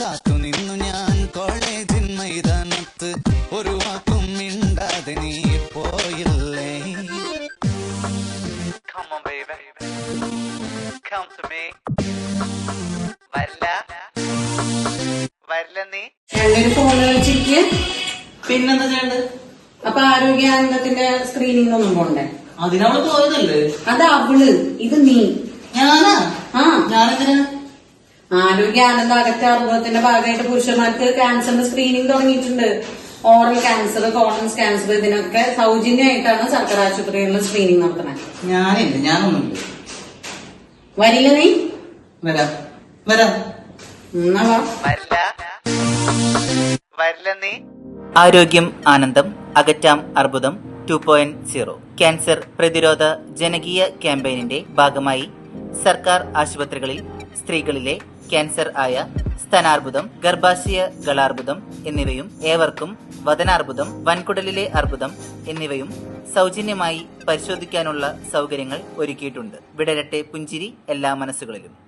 കാത്തു നിന്നു ഞാൻ കോളേജിൻ മൈതാനത്ത് ഒരു വാക്കും മിണ്ടാതെ നീ പോയില്ലേ? പിന്നെന്താ ചെയ്യണ്ടത് അപ്പൊ ആരോഗ്യാനന്ദത്തിന്റെ സ്ക്രീനിങ്ങിനൊന്നും പോണ്ടേ? അതിനവൾ പോയതല്ലേ? അത് അവൾ. ഇത് നീ. ഞാനാ? ആ. ഞാനെന്തിനാ? ആരോഗ്യാനന്ദ അകറ്റ അർബുദത്തിന്റെ ഭാഗമായിട്ട് പുരുഷന്മാർക്ക് ക്യാൻസറിന്റെ സ്ക്രീനിങ് തുടങ്ങിയിട്ടുണ്ട്. ഓറൽ ക്യാൻസർ കോളൻസ് ക്യാൻസർ ഇതിനൊക്കെ സൗജന്യമായിട്ടാണ് സർക്കാർ ആശുപത്രികളിൽ സ്ക്രീനിങ് നടത്തുന്നത്. ഞാനില്ല ഞാനൊന്നുമില്ല. വരില്ല നീ? വരാം വരാം. എന്നാ വരില്ല. വരില്ല നീ? ആരോഗ്യം ആനന്ദം അകറ്റാം അർബുദം ടു പോയിന്റ് സീറോ. ക്യാൻസർ പ്രതിരോധ ജനകീയ ക്യാമ്പയിനിന്റെ ഭാഗമായി സർക്കാർ ആശുപത്രികളിൽ സ്ത്രീകളിലെ ക്യാൻസർ ആയ സ്തനാർബുദം ഗർഭാശയ ഗളാർബുദം എന്നിവയും ഏവർക്കും വതനാർബുദം വൻകുടലിലെ അർബുദം എന്നിവയും സൗജന്യമായി പരിശോധിക്കാനുള്ള സൗകര്യങ്ങൾ ഒരുക്കിയിട്ടുണ്ട്. വിടരട്ടെ പുഞ്ചിരി എല്ലാ മനസ്സുകളിലും.